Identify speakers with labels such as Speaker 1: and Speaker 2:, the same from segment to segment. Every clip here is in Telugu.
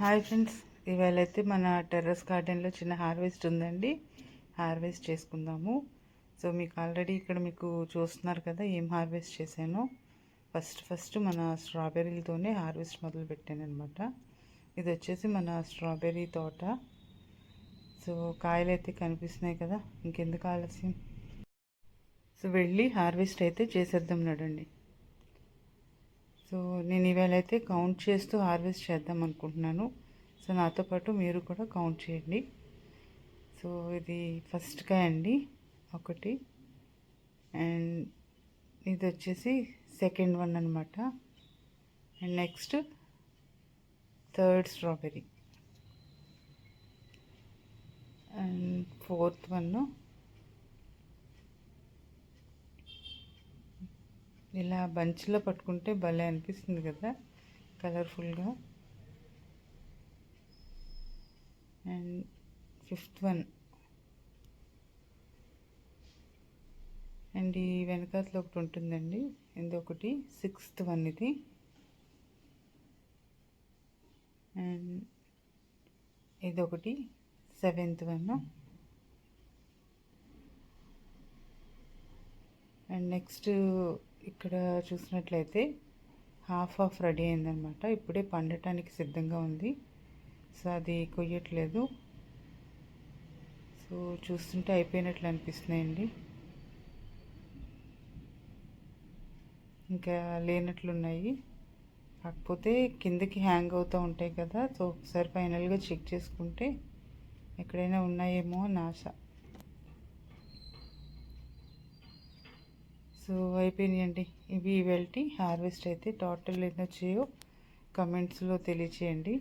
Speaker 1: హాయ్ ఫ్రెండ్స్ ఇవాళ అయితే మన టెర్రస్ గార్డెన్లో చిన్న హార్వెస్ట్ ఉందండి. హార్వెస్ట్ చేసుకుందాము. సో మీకు ఆల్రెడీ ఇక్కడ మీకు చూస్తున్నారు కదా ఏం హార్వెస్ట్ చేశానో. ఫస్ట్ ఫస్ట్ మన స్ట్రాబెర్రీలతోనే హార్వెస్ట్ మొదలు పెట్టాను అనమాట ఇది వచ్చేసి మన స్ట్రాబెర్రీ తోట. సో కాయలు అయితే కనిపిస్తున్నాయి కదా ఇంకెందుకు ఆలస్యం? సో వెళ్ళి హార్వెస్ట్ అయితే చేసేద్దాం నడండి. సో నేను ఇవాళ అయితే కౌంట్ చేస్తూ హార్వెస్ట్ చేద్దాం అనుకుంటున్నాను. సో నాతో పాటు మీరు కూడా కౌంట్ చేయండి. సో ఇది ఫస్ట్ కాయ అండి ఒకటి. అండ్ ఇది వచ్చేసి సెకండ్ వన్ అనమాట and next third strawberry. And fourth one ఇలా బంచ్లో పట్టుకుంటే భలే అనిపిస్తుంది కదా కలర్ఫుల్గా. And fifth one. అండ్ ఈ వెనకాతలో ఒకటి ఉంటుందండి ఇది ఒకటి సిక్స్త్ వన్ ఇది. అండ్ ఇది ఒకటి సెవెంత్ వన్. అండ్ నెక్స్ట్ ఇక్కడ చూసినట్లయితే హాఫ్ ఆఫ్ రెడీ అయిందనమాట ఇప్పుడే పండటానికి సిద్ధంగా ఉంది. సో అది కొయ్యట్లేదు. సో చూస్తుంటే అయిపోయినట్లు అనిపిస్తున్నాయండి. ఇంకా లేనట్లున్నాయి. కాకపోతే కిందకి హ్యాంగ్ అవుతూ ఉంటాయి కదా సో ఒకసారి ఫైనల్గా చెక్ చేసుకుంటే ఎక్కడైనా ఉన్నాయేమో అని ఆశ. అయిపోయినాయండి. ఇవి వెల్టీ హార్వెస్ట్ అయితే టోటల్ ఎన్ని వచ్చాయో కమెంట్స్లో తెలియచేయండి.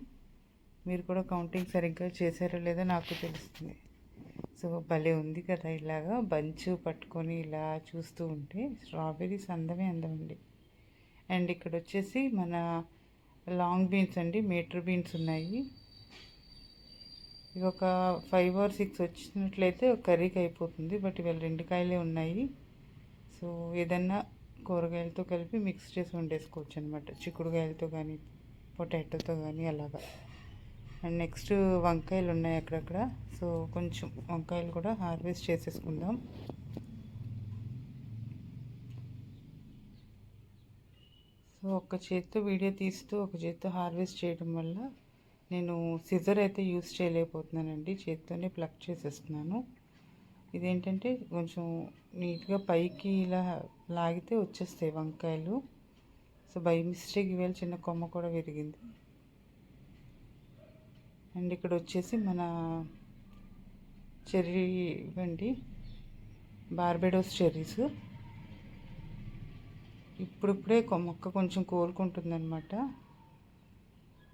Speaker 1: మీరు కూడా కౌంటింగ్ సరిగ్గా చేశారో లేదో నాకు తెలుస్తుంది. సో భలే ఉంది కదా ఇలాగా బంచ్ పట్టుకొని ఇలా చూస్తూ ఉంటే స్ట్రాబెర్రీస్ అందమే అందమండి. అండ్ ఇక్కడ వచ్చేసి మన లాంగ్ బీన్స్ అండి మీటర్ బీన్స్ ఉన్నాయి. ఇవి ఒక ఫైవ్ ఆర్ సిక్స్ వచ్చినట్లయితే కర్రీకి అయిపోతుంది బట్ ఇవాళ రెండు కాయలే ఉన్నాయి. సో ఏదన్నా కూరగాయలతో కలిపి మిక్స్ చేసి వండేసుకోవచ్చు అనమాట చిక్కుడుకాయలతో కానీ పొటాటోతో కానీ అలాగా. అండ్ నెక్స్ట్ వంకాయలు ఉన్నాయి అక్కడక్కడ. సో కొంచెం వంకాయలు కూడా హార్వెస్ట్ చేసేసుకుందాం. సో ఒక చేత్తో వీడియో తీస్తూ ఒక చేత్తో హార్వెస్ట్ చేయడం వల్ల నేను సిజర్ అయితే యూస్ చేయలేకపోతున్నానండి. చేత్తోనే ప్లక్ చేసేస్తున్నాను. ఇదేంటంటే కొంచెం నీట్గా పైకి ఇలా లాగితే వచ్చేస్తాయి వంకాయలు. సో బై మిస్టేక్ ఇవాళ చిన్న కొమ్మ కూడా విరిగింది. అండ్ ఇక్కడ వచ్చేసి మన చెర్రీ ఇవ్వండి. Barbados cherries. ఇప్పుడిప్పుడే మొక్క కొంచెం కోలుకుంటుందన్నమాట.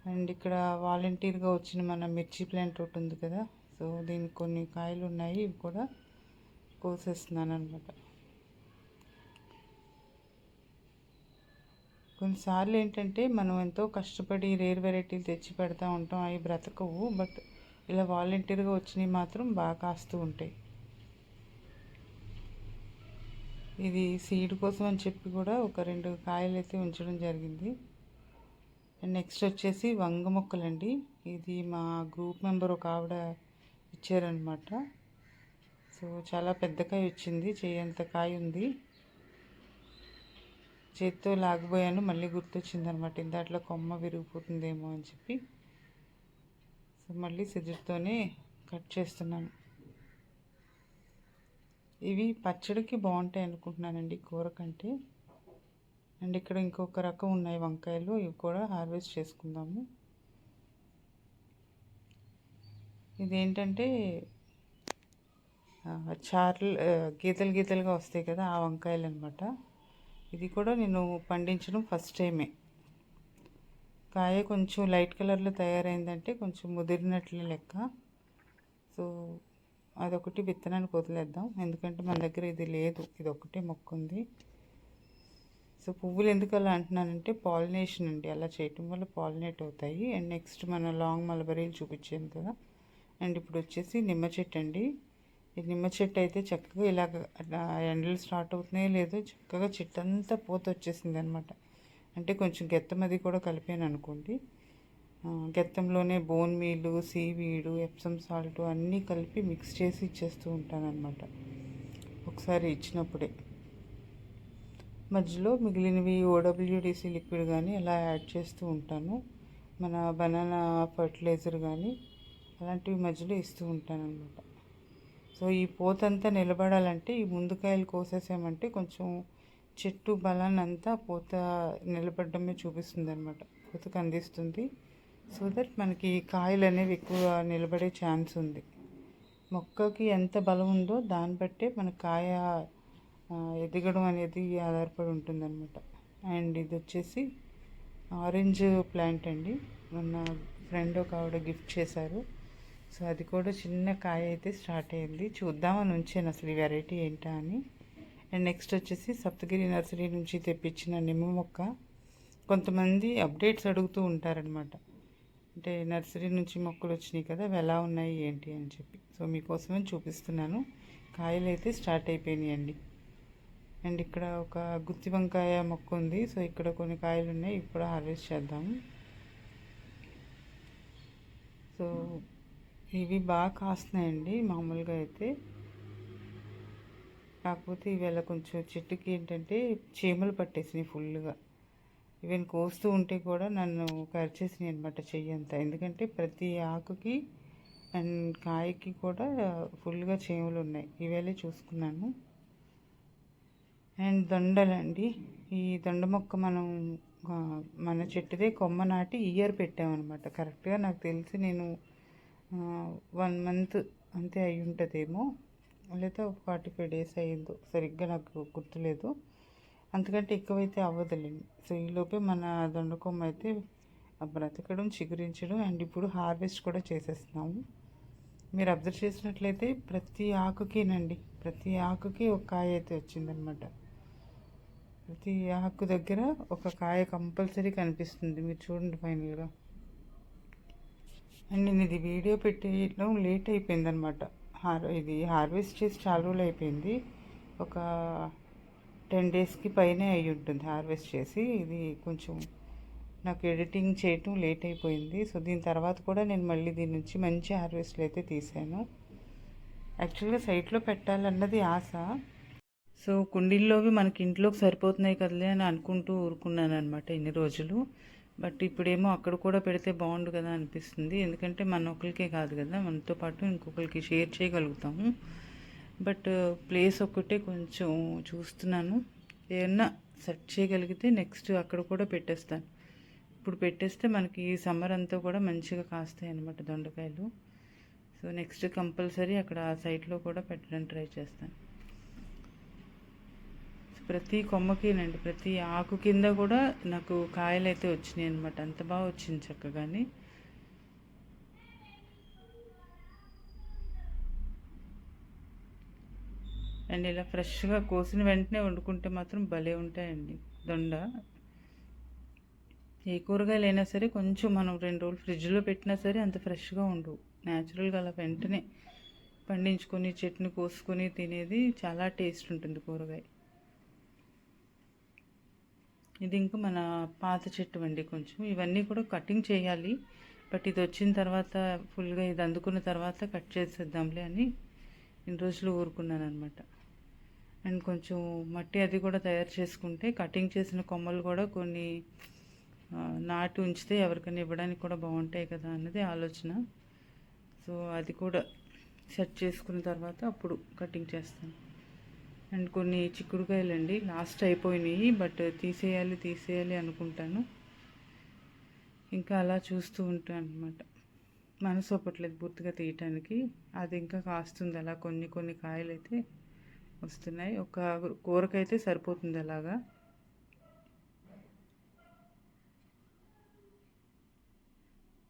Speaker 1: అండ్ ఇక్కడ వాలంటీర్గా వచ్చిన మన మిర్చి ప్లాంట్ ఒకటి ఉంది కదా. సో దీనికి కొన్ని కాయలు ఉన్నాయి ఇవి కూడా. కోసేస్తున్నాను అనమాట కొన్నిసార్లు ఏంటంటే మనం ఎంతో కష్టపడి రేర్ వెరైటీలు తెచ్చి పెడతా ఉంటాం అవి బ్రతకవు బట్ ఇలా వాలంటీర్గా వచ్చినవి మాత్రం బాగా కాస్తూ ఉంటాయి. ఇది సీడ్ కోసం అని చెప్పి కూడా ఒక రెండు కాయలు అయితే ఉంచడం జరిగింది. అండ్ నెక్స్ట్ వచ్చేసి వంగ మొక్కలండి. ఇది మా గ్రూప్ మెంబర్ ఒక ఆవిడ ఇచ్చారనమాట సో చాలా పెద్ద కాయ వచ్చింది చేయంత కాయ ఉంది. చేత్తో లాగిపోయాను మళ్ళీ గుర్తొచ్చింది అనమాట ఇందాట్లో కొమ్మ విరిగిపోతుందేమో అని చెప్పి. సో మళ్ళీ సిజర్తోనే కట్ చేస్తున్నాను. ఇవి పచ్చడికి బాగుంటాయి అనుకుంటున్నానండి కూర కంటే. అండ్ ఇక్కడ ఇంకొక రకం ఉన్నాయి వంకాయలు ఇవి కూడా హార్వెస్ట్ చేసుకుందాము. ఇదేంటంటే చార్లు గీతలు గీతలుగా వస్తాయి కదా ఆ వంకాయలు అనమాట ఇది కూడా నేను పండించడం ఫస్ట్ టైమే కాయ కొంచెం లైట్ కలర్లో తయారైందంటే కొంచెం ముదిరినట్లు లెక్క. సో అదొకటి విత్తనానికి వదిలేద్దాం. ఎందుకంటే మన దగ్గర ఇది లేదు. ఇది ఒకటే మొక్క ఉంది. సో పువ్వులు ఎందుకు అలా అంటున్నానంటే పాలినేషన్ అండి. అలా చేయటం వల్ల పాలినేట్ అవుతాయి. అండ్ నెక్స్ట్ మన లాంగ్ మలబరీలు చూపించాను కదా. అండ్ ఇప్పుడు వచ్చేసి నిమ్మ చెట్టు అండి. ఈ నిమ్మ చెట్టు అయితే చక్కగా ఇలాగ ఎండలు స్టార్ట్ అవుతున్నాయో లేదో చక్కగా చెట్టు అంతా పోత వచ్చేసింది అనమాట అంటే కొంచెం గెత్తం అది కూడా కలిపాను అనుకోండి. గెత్తంలోనే bone meal seaweed Epsom salt అన్నీ కలిపి మిక్స్ చేసి ఇచ్చేస్తూ ఉంటాను అనమాట ఒకసారి ఇచ్చినప్పుడే. మధ్యలో మిగిలినవి ఓడబ్ల్యూడిసి లిక్విడ్ కానీ అలా యాడ్ చేస్తూ ఉంటాను. మన బనానా ఫర్టిలైజర్ కానీ అలాంటివి మధ్యలో ఇస్తూ ఉంటాను అనమాట సో ఈ పోతంతా నిలబడాలంటే ఈ ముందుకాయలు కోసేసామంటే కొంచెం చెట్టు బలాన్ని అంతా పూత నిలబడడమే చూపిస్తుంది అనమాట పూతకు అందిస్తుంది. సో దట్ మనకి కాయలు అనేవి ఎక్కువ నిలబడే ఛాన్స్ ఉంది. మొక్కకి ఎంత బలం ఉందో దాన్ని బట్టే మన కాయ ఎదగడం అనేది ఆధారపడి ఉంటుందన్నమాట. అండ్ ఇది వచ్చేసి ఆరెంజ్ ప్లాంట్ అండి. మొన్న ఫ్రెండ్ ఒక ఆవిడ గిఫ్ట్ చేశారు. సో అది కూడా చిన్న కాయ అయితే స్టార్ట్ అయింది. చూద్దామని ఉంచాను అసలు ఈ వెరైటీ ఏంటా అని. అండ్ నెక్స్ట్ వచ్చేసి సప్తగిరి నర్సరీ నుంచి తెప్పించిన నిమ్మ మొక్క. కొంతమంది అప్డేట్స్ అడుగుతూ ఉంటారనమాట అంటే నర్సరీ నుంచి మొక్కలు వచ్చినాయి కదా అవి ఎలా ఉన్నాయి ఏంటి అని చెప్పి. సో మీకోసమే చూపిస్తున్నాను. కాయలు అయితే స్టార్ట్ అయిపోయినాయండి. అండ్ ఇక్కడ ఒక గుత్తి వంకాయ మొక్క ఉంది. సో ఇక్కడ కొన్ని కాయలు ఉన్నాయి. ఇప్పుడు హార్వెస్ట్ చేద్దాము. సో ఇవి బాగా కాస్తున్నాయండి మామూలుగా అయితే. కాకపోతే ఇవాళ కొంచెం చెట్టుకి ఏంటంటే చీమలు పట్టేసినాయి ఫుల్గా ఈవెన్ కోస్తూ ఉంటే కూడా నన్ను కరిచేసినాయి అనమాట చెయ్యంతా ఎందుకంటే ప్రతి ఆకుకి అండ్ కాయకి కూడా ఫుల్గా చీమలు ఉన్నాయి. ఇవేళే చూసుకున్నాను. అండ్ దొండలండి. ఈ దొండ మొక్క మనం మన చెట్టుదే కొమ్మ నాటి ఇయర్ పెట్టామన్నమాట. కరెక్ట్గా నాకు తెలిసి నేను వన్ మంత్ అంతే అయి ఉంటుందేమో లేదా ఫార్టీ ఫైవ్ డేస్ అయ్యిందో. సరిగ్గా నాకు గుర్తులేదు. అంతకంటే ఎక్కువైతే అవ్వదులేండి. సో ఈలోపే మన దొండకొమ్మ అయితే బ్రతకడం చిగురించడం అండ్ ఇప్పుడు హార్వెస్ట్ కూడా చేసేస్తున్నాము. మీరు అబ్జర్వ్ చేసినట్లయితే ప్రతి ఆకుకినండి. ప్రతి ఆకుకి ఒక కాయ అయితే వచ్చిందనమాట. ప్రతి ఆకు దగ్గర ఒక కాయ కంపల్సరీ కనిపిస్తుంది. మీరు చూడండి ఫైనల్గా. అండ్ నేను ఇది వీడియో పెట్టడం లేట్ అయిపోయింది అనమాట హార్ ఇది హార్వెస్ట్ చేసి చాలా రోజులు అయిపోయింది. ఒక టెన్ డేస్కి పైనే అయి ఉంటుంది హార్వెస్ట్ చేసి. ఇది కొంచెం నాకు ఎడిటింగ్ చేయటం లేట్ అయిపోయింది. సో దీని తర్వాత కూడా నేను మళ్ళీ దీని నుంచి మంచి హార్వెస్ట్లు అయితే తీసాను యాక్చువల్గా సైట్లో పెట్టాలన్నది ఆశ. సో కుండీల్లోవి మనకి ఇంట్లోకి సరిపోతున్నాయి కదలే అని అనుకుంటూ ఊరుకున్నాను అనమాట ఇన్ని రోజులు. బట్ ఇప్పుడేమో అక్కడ కూడా పెడితే బాగుండు కదా అనిపిస్తుంది. ఎందుకంటే మన ఒకరికే కాదు కదా మనతో పాటు ఇంకొకరికి షేర్ చేయగలుగుతాము. బట్ ప్లేస్ ఒక్కటే కొంచెం చూస్తున్నాను. ఏమన్నా సెట్ చేయగలిగితే నెక్స్ట్ అక్కడ కూడా పెట్టేస్తాను. ఇప్పుడు పెట్టేస్తే మనకి ఈ సమ్మర్ అంతా కూడా మంచిగా కాస్తాయి అనమాట దొండకాయలు. సో నెక్స్ట్ కంపల్సరీ అక్కడ ఆ సైట్లో కూడా పెట్టడానికి ట్రై చేస్తాను. ప్రతి కొమ్మకినండి. ప్రతి ఆకు కింద కూడా నాకు కాయలు అయితే వచ్చినాయి అనమాట అంత బాగా వచ్చింది చక్కగాని. అండ్ ఇలా ఫ్రెష్గా కోసిన వెంటనే వండుకుంటే మాత్రం భలే ఉంటాయండి. దొండ. ఏ కూరగాయలు అయినా సరే కొంచెం మనం రెండు రోజులు ఫ్రిడ్జ్లో పెట్టినా సరే అంత ఫ్రెష్గా ఉండవు. న్యాచురల్గా అలా వెంటనే పండించుకొని చెట్ని కోసుకొని తినేది చాలా టేస్ట్ ఉంటుంది కూరగాయ. ఇది ఇంకా మన పాత చెట్టు అండి కొంచెం. ఇవన్నీ కూడా కటింగ్ చేయాలి. బట్ ఇది వచ్చిన తర్వాత ఫుల్గా ఇది అందుకున్న తర్వాత కట్ చేసేద్దాంలే అని ఇన్ని రోజులు ఊరుకున్నాను అనమాట అండ్ కొంచెం మట్టి అది కూడా తయారు చేసుకుంటే కటింగ్ చేసిన కొమ్మలు కూడా కొన్ని నాటు నాటి ఉంచితే ఎవరికైనా ఇవ్వడానికి కూడా బాగుంటాయి కదా అన్నది ఆలోచన. సో అది కూడా సెట్ చేసుకున్న తర్వాత అప్పుడు కటింగ్ చేస్తాను. అండ్ కొన్ని చిక్కుడుకాయలు అండి లాస్ట్ అయిపోయినాయి బట్ తీసేయాలి తీసేయాలి అనుకుంటాను. ఇంకా అలా చూస్తూ ఉంటాను అనమాట మనసు ఒప్పట్లేదు పూర్తిగా తీయటానికి. అది ఇంకా కాస్తుంది అలా కొన్ని కొన్ని కాయలు అయితే వస్తున్నాయి. ఒక కూరకైతే సరిపోతుంది అలాగా.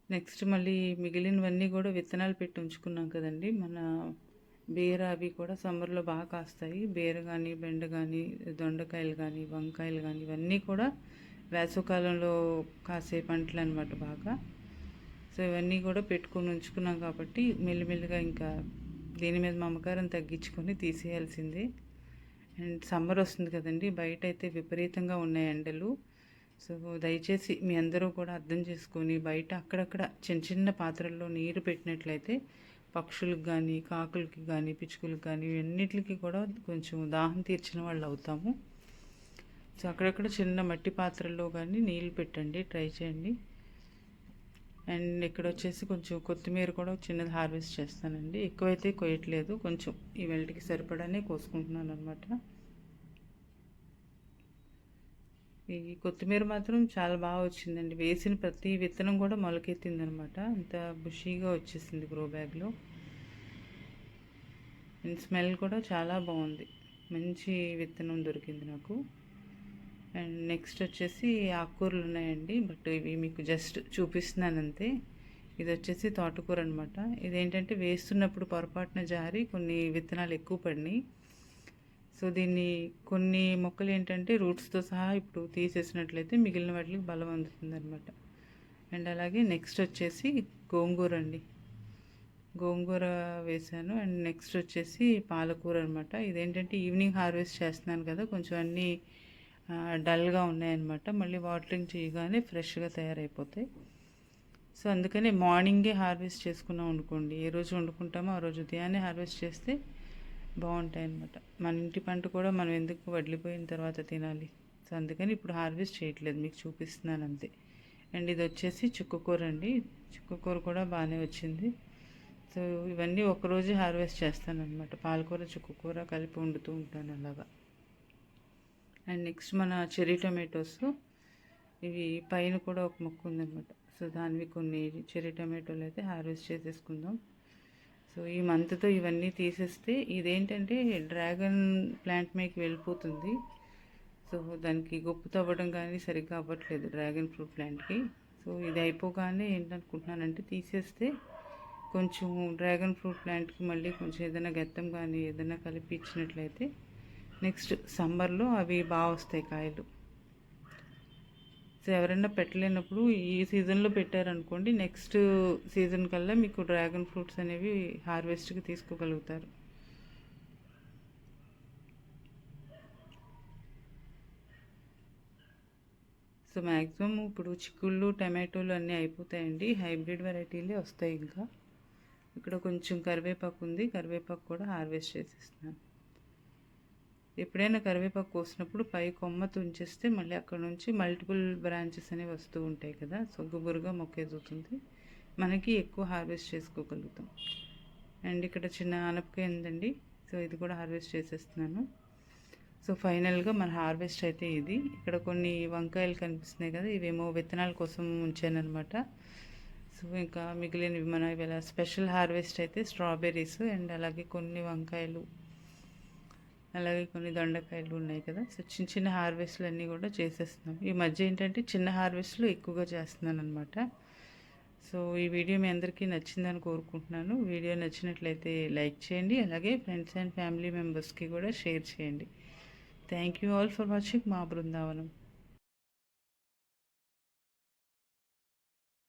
Speaker 1: నెక్స్ట్ మళ్ళీ మిగిలినవన్నీ కూడా విత్తనాలు పెట్టి ఉంచుకున్నాం కదండి. మన బీర అవి కూడా సమ్మర్లో బాగా కాస్తాయి. బీర కానీ బెండ కానీ దొండకాయలు కానీ వంకాయలు కానీ ఇవన్నీ కూడా వేసవకాలంలో కాసే పంటలు అనమాట బాగా. సో ఇవన్నీ కూడా పెట్టుకొని ఉంచుకున్నాం కాబట్టి మెల్లిమెల్లిగా ఇంకా దీని మీద మమకారం తగ్గించుకొని తీసేయాల్సిందే. అండ్ సమ్మర్ వస్తుంది కదండి బయట అయితే విపరీతంగా ఉన్నాయి ఎండలు. సో దయచేసి మీ అందరూ కూడా అర్థం చేసుకొని బయట అక్కడక్కడ చిన్న చిన్న పాత్రల్లో నీరు పెట్టినట్లయితే పక్షులకు కానీ కాకులకి కానీ పిచ్చుకలకు కానీ ఇవన్నిటికి కూడా కొంచెం దాహం తీర్చిన వాళ్ళు అవుతాము. సో అక్కడక్కడ చిన్న మట్టి పాత్రల్లో కానీ నీళ్ళు పెట్టండి ట్రై చేయండి. అండ్ ఇక్కడ వచ్చేసి కొంచెం కొత్తిమీర కూడా చిన్నది హార్వెస్ట్ చేస్తానండి. ఎక్కువైతే కొయ్యట్లేదు కొంచెం ఈ వెళ్ళటికి సరిపడానే కోసుకుంటున్నాను అనమాట ఈ కొత్తిమీర మాత్రం చాలా బాగా వచ్చిందండి. వేసిన ప్రతి విత్తనం కూడా మొలకెత్తిందనమాట. అంత బుషీగా వచ్చేసింది గ్రో బ్యాగ్లో అండ్ స్మెల్ కూడా చాలా బాగుంది. మంచి విత్తనం దొరికింది నాకు. అండ్ నెక్స్ట్ వచ్చేసి ఆకుకూరలు ఉన్నాయండి. బట్ ఇవి మీకు జస్ట్ చూపిస్తున్నాను అంతే. ఇది వచ్చేసి తోటకూర అనమాట ఇదేంటంటే వేస్తున్నప్పుడు పొరపాటున జారి కొన్ని విత్తనాలు ఎక్కువ పడినాయి. సో దీన్ని కొన్ని మొక్కలు ఏంటంటే రూట్స్తో సహా ఇప్పుడు తీసేసినట్లయితే మిగిలిన వాటికి బలం అందుతుంది అనమాట అండ్ అలాగే నెక్స్ట్ వచ్చేసి గోంగూర అండి. గోంగూర వేసాను. అండ్ నెక్స్ట్ వచ్చేసి పాలకూర అనమాట ఇదేంటంటే ఈవినింగ్ హార్వెస్ట్ చేస్తున్నాను కదా కొంచెం అన్నీ డల్గా ఉన్నాయన్నమాట. మళ్ళీ వాటరింగ్ చేయగానే ఫ్రెష్గా తయారైపోతాయి. సో అందుకని మార్నింగే హార్వెస్ట్ చేసుకున్నాం అనుకోండి. ఏ రోజు వండుకుంటామో ఆ రోజు ఉదయాన్నే హార్వెస్ట్ చేస్తే బాగుంటాయి అన్నమాట మన ఇంటి పంట కూడా మనం ఎందుకు వడ్లిపోయిన తర్వాత తినాలి? సో అందుకని ఇప్పుడు హార్వెస్ట్ చేయట్లేదు మీకు చూపిస్తున్నాను అంతే. అండ్ ఇది వచ్చేసి చుక్కకూర అండి. చుక్కకూర కూడా బాగానే వచ్చింది. సో ఇవన్నీ ఒకరోజు హార్వెస్ట్ చేస్తాను అనమాట పాలకూర చుక్కకూర కలిపి వండుతూ ఉంటాను అలాగా. అండ్ నెక్స్ట్ మన చెర్రీ టమాటోస్. ఇవి పైన కూడా ఒక మొక్క ఉందన్నమాట. సో దానివి కొన్ని చెర్రీ టమాటోలు అయితే హార్వెస్ట్ చేసేసుకుందాం. సో ఈ మంత్తో ఇవన్నీ తీసేస్తే ఇదేంటంటే డ్రాగన్ ప్లాంట్ మీకు వెళ్ళిపోతుంది. సో దానికి గొప్ప తవ్వడం కానీ సరిగ్గా అవ్వట్లేదు డ్రాగన్ ఫ్రూట్ ప్లాంట్కి. సో ఇది అయిపోగానే ఏంటనుకుంటున్నానంటే తీసేస్తే కొంచెం డ్రాగన్ ఫ్రూట్ ప్లాంట్కి మళ్ళీ కొంచెం ఏదైనా గెత్తం కానీ ఏదైనా కలిపి ఇచ్చినట్లయితే నెక్స్ట్ సమ్మర్లో అవి బాగా వస్తాయి కాయలు. సో ఎవరైనా పెట్టలేనప్పుడు ఈ సీజన్లో పెట్టారనుకోండి నెక్స్ట్ సీజన్ కల్లా మీకు డ్రాగన్ ఫ్రూట్స్ అనేవి హార్వెస్ట్కి తీసుకోగలుగుతారు. సో మ్యాక్సిమం ఇప్పుడు చిక్కుళ్ళు టమాటోలు అన్నీ అయిపోతాయండి. హైబ్రిడ్ వెరైటీలే వస్తాయి ఇంకా. ఇక్కడ కొంచెం కరివేపాకు ఉంది. కరివేపాకు కూడా హార్వెస్ట్ చేసేస్తున్నాను. ఎప్పుడైనా కరివేపాకు కోసినప్పుడు పై కొమ్మ తుంచేస్తే మళ్ళీ అక్కడ నుంచి మల్టిపుల్ బ్రాంచెస్ అనేవి వస్తూ ఉంటాయి కదా. సో గుబురుగా మొక్క మనకి ఎక్కువ హార్వెస్ట్ చేసుకోగలుగుతాం. అండ్ ఇక్కడ చిన్న ఆనపకాయ ఉందండి. సో ఇది కూడా హార్వెస్ట్ చేసేస్తున్నాను. సో ఫైనల్గా మన హార్వెస్ట్ అయితే ఇది. ఇక్కడ కొన్ని వంకాయలు కనిపిస్తున్నాయి కదా. ఇవేమో విత్తనాల కోసం ఉంచానమాట సో ఇంకా మిగిలినవి మన ఇవాళ స్పెషల్ హార్వెస్ట్ అయితే స్ట్రాబెర్రీస్ అండ్ అలాగే కొన్ని వంకాయలు. అలాగే కొన్ని దొండకాయలు ఉన్నాయి కదా. సో చిన్న చిన్న హార్వెస్ట్లు అన్నీ కూడా చేసేస్తున్నాం. ఈ మధ్య ఏంటంటే చిన్న హార్వెస్ట్లు ఎక్కువగా చేస్తున్నాను అనమాట సో ఈ వీడియో మీ అందరికీ నచ్చిందని కోరుకుంటున్నాను. వీడియో నచ్చినట్లయితే లైక్ చేయండి. అలాగే ఫ్రెండ్స్ అండ్ ఫ్యామిలీ మెంబర్స్కి కూడా షేర్ చేయండి. Thank you all for watching మా బృందావనం.